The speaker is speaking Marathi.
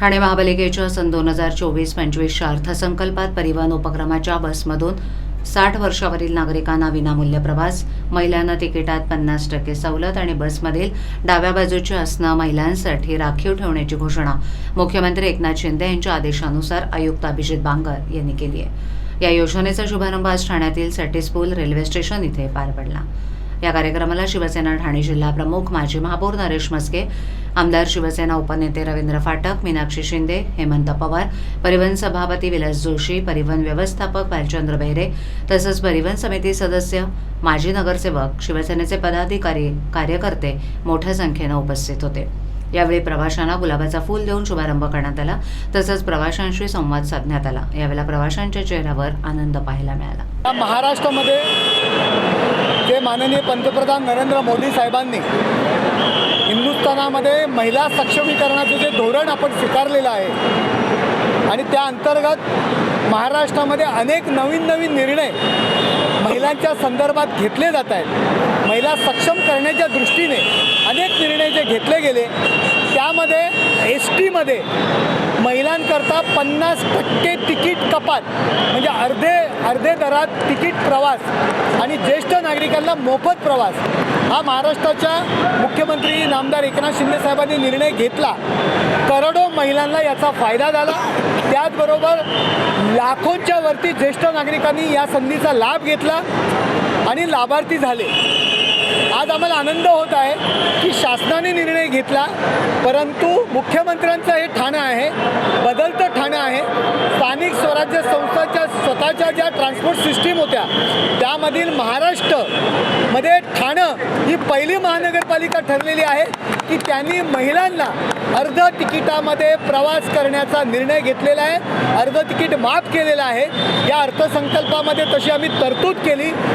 ठाणे महापालिकेच्या सन दोन हजार चोवीस पंचवीसच्या अर्थसंकल्पात परिवहन उपक्रमाच्या बसमधून साठ वर्षावरील नागरिकांना विनामूल्य प्रवास महिलांना तिकिटात पन्नास टक्के सवलत आणि बसमधील डाव्या बाजूची आसनं महिलांसाठी राखीव ठेवण्याची घोषणा मुख्यमंत्री एकनाथ शिंदे यांच्या आदेशानुसार आयुक्त अभिजित बांगर यांनी केली आहे. या योजनेचा शुभारंभ आज ठाण्यातील सटिसपूल रेल्वे स्टेशन इथे पार पडला. या कार्यक्रमाला शिवसेना ठाणे जिल्हा प्रमुख माजी महापौर नरेश मस्के आमदार शिवसेना उपनेते रवींद्र फाटक मीनाक्षी शिंदे हेमंत पवार परिवहन सभापती विलास जोशी परिवहन व्यवस्थापक भालचंद्र बेहरे तसंच परिवहन समिती सदस्य माजी नगरसेवक शिवसेनेचे पदाधिकारी कार्यकर्ते मोठ्या संख्येनं उपस्थित होते. यावेळी प्रवाशांना गुलाबाचा फूल देऊन शुभारंभ करण्यात आला तसंच प्रवाशांशी संवाद साधण्यात आला. यावेळेला प्रवाशांच्या चेहऱ्यावर आनंद पाहायला मिळाला. महाराष्ट्रामध्ये जे माननीय पंतप्रधान नरेंद्र मोदी साहेबांनी हिंदुस्थानामध्ये महिला सक्षमीकरणाचं जे धोरण आपण स्वीकारलेलं आहे आणि त्या अंतर्गत महाराष्ट्रामध्ये अनेक नवीन नवीन निर्णय महिलांच्या संदर्भात घेतले जात आहेत. महिला सक्षम करण्याच्या दृष्टीने अनेक निर्णय जे घेतले गेले त्यामध्ये एस टीमध्ये महिलांकरता पन्नास टक्के तिकीट कपात. म्हणजे अर्धे अर्धे दरात तिकीट प्रवास आणि ज्येष्ठ नागरिकांना मोफत प्रवास. हा महाराष्ट्राच्या मुख्यमंत्री नामदार एकनाथ शिंदे साहेबांनी निर्णय घेतला. करोडो महिलांना याचा फायदा झाला. त्याचबरोबर लाखोंच्या वरती ज्येष्ठ नागरिकांनी या संधीचा लाभ घेतला आणि लाभार्थी झाले. आज आम्हाला आनंद होत आहे की शासनाने निर्णय घेतला परंतु मुख्यमंत्र्यांचं हे ठाणं आहे बदलतं ठाणं आहे स्थानिक स्वराज्य संस्थाच्या स्वतःच्या ज्या ट्रान्सपोर्ट सिस्टीम होत्या त्यामधील महाराष्ट्रमध्ये ठाणं ही पहिली महानगरपालिका ठरलेली आहे की त्यांनी महिलांना अर्ध तिकिटामध्ये प्रवास करण्याचा निर्णय घेतलेला आहे अर्ध तिकीट माफ केलेलं आहे. या अर्थसंकल्पामध्ये तशी आम्ही तरतूद केली.